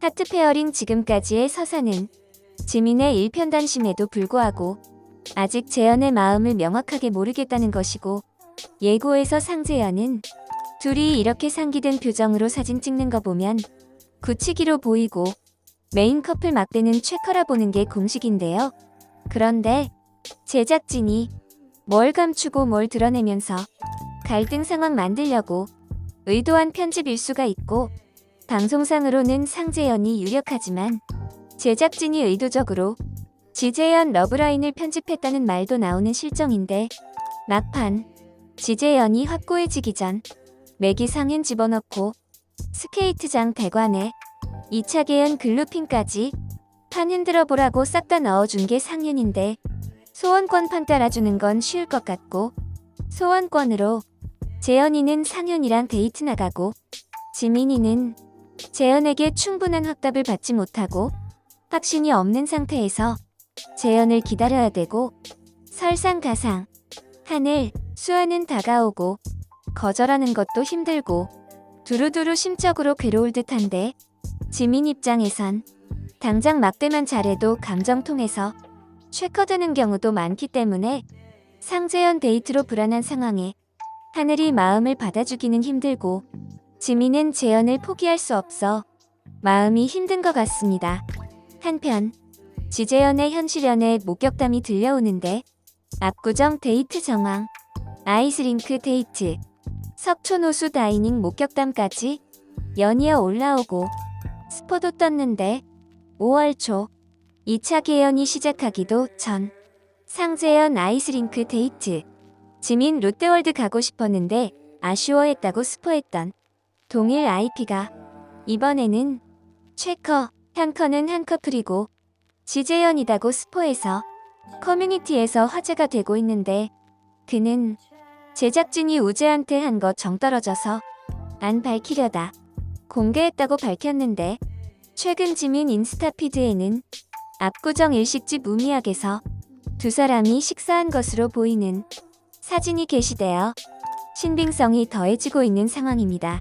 하트 페어링 지금까지의 서사는 지민의 일편단심에도 불구하고 아직 재현의 마음을 명확하게 모르겠다는 것이고 예고에서 상재현은 둘이 이렇게 상기된 표정으로 사진 찍는 거 보면 굳히기로 보이고 메인 커플 막대는 최커라 보는 게 공식인데요. 그런데 제작진이 뭘 감추고 뭘 드러내면서 갈등 상황 만들려고 의도한 편집일 수가 있고 방송상으로는 상재현이 유력하지만 제작진이 의도적으로 지재현 러브라인을 편집했다는 말도 나오는 실정인데 막판 지재현이 확고해지기 전 맥이 상현 집어넣고 스케이트장 대관에 2차 개연 글루핑까지 판 흔들어 보라고 싹 다 넣어준 게 상윤인데 소원권 판 따라주는 건 쉬울 것 같고 소원권으로 재현이는 상윤이랑 데이트 나가고 지민이는 재현에게 충분한 확답을 받지 못하고 확신이 없는 상태에서 재현을 기다려야 되고 설상가상 하늘 수아는 다가오고 거절하는 것도 힘들고 두루두루 심적으로 괴로울 듯한데 지민 입장에선 당장 막대만 잘해도 감정 통해서 쉐커드는 경우도 많기 때문에 상재현 데이트로 불안한 상황에 하늘이 마음을 받아주기는 힘들고 지민은 재현을 포기할 수 없어 마음이 힘든 것 같습니다. 한편 지재현의 현실연의 목격담이 들려오는데 압구정 데이트 정황 아이스링크 데이트 석촌호수 다이닝 목격담까지 연이어 올라오고 스포도 떴는데 5월 초 2차 개연이 시작하기도 전 상재현 아이스링크 데이트 지민 롯데월드 가고 싶었는데 아쉬워했다고 스포했던 동일 IP가 이번에는 최커, 향커는 한 커플이고 지재현이다고 스포해서 커뮤니티에서 화제가 되고 있는데 그는 제작진이 우재한테 한거 정떨어져서 안 밝히려다 공개했다고 밝혔는데 최근 지민 인스타 피드에는 압구정 일식집 우미약에서 두 사람이 식사한 것으로 보이는 사진이 게시되어 신빙성이 더해지고 있는 상황입니다.